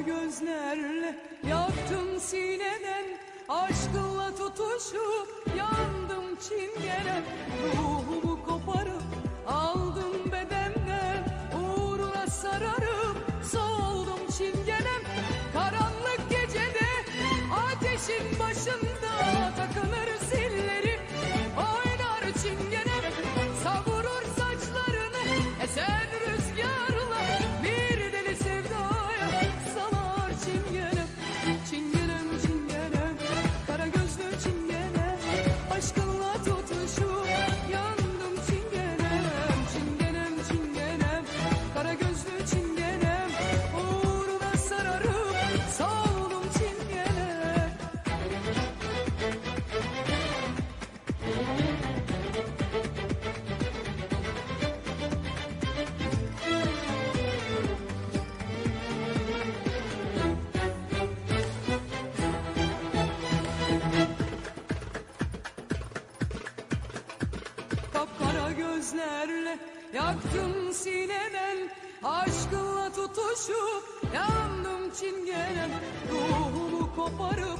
gözlerle Yaktım sineden Aşkınla tutuşup yandım çingene. Ruh Kapkara gözlerle yaktım sineden Aşkınla tutuşup yandım çingenem. Ruhumu koparıp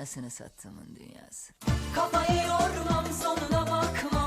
anasını sattığımın dünyası. Kafayı yormam sonuna bakma.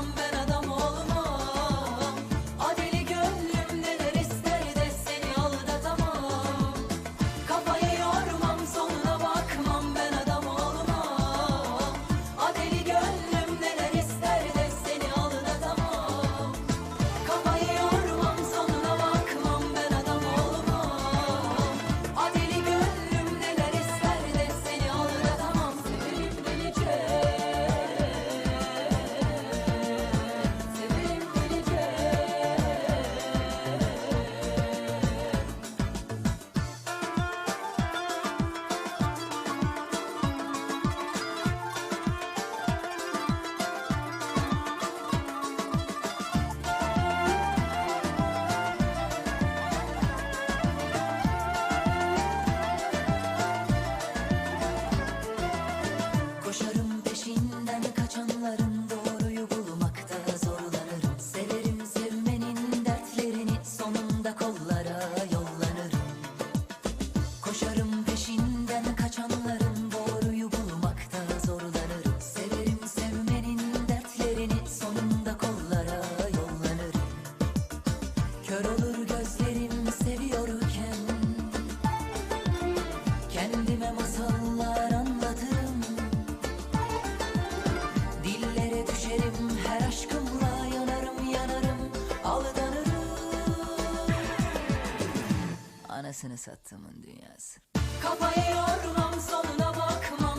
Anasını sattığımın dünyası. Kafayı yormam sonuna bakma.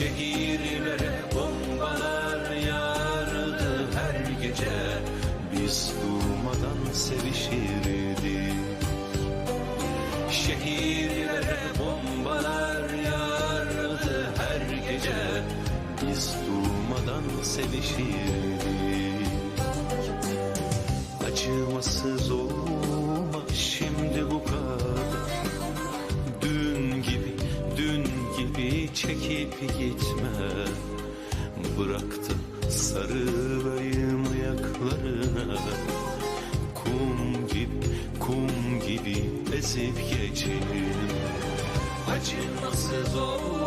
Şehirlere bombalar yağardı her gece. Biz durmadan sevişirdi Şehirlere bombalar yağardı her gece. Biz durmadan sevişirdi Acımasız olur gitme. Bırak da sarılayım ayaklarına Kum gibi, kum gibi ezip geçin Acımasız ol.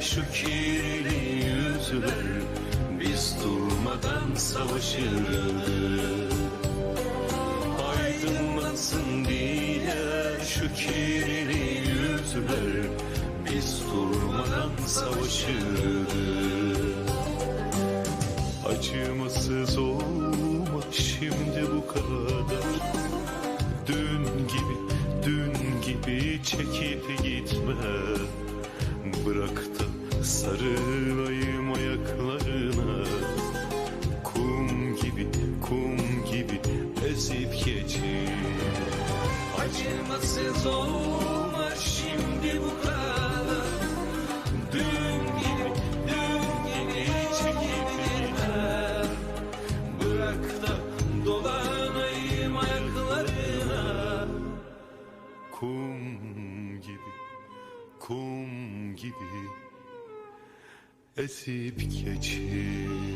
Şu kirli yüzler Biz durmadan savaşırdık Aydınlansın diye şu kirli yüzler Biz durmadan savaşırdık Acımasız olma şimdi bu kadar. Dün gibi, dün gibi çekip gitme. Bırak sarılayım ayaklarına. Kum gibi, kum gibi ezip geçin Acımasız olma şimdi bu kadar Esip geçime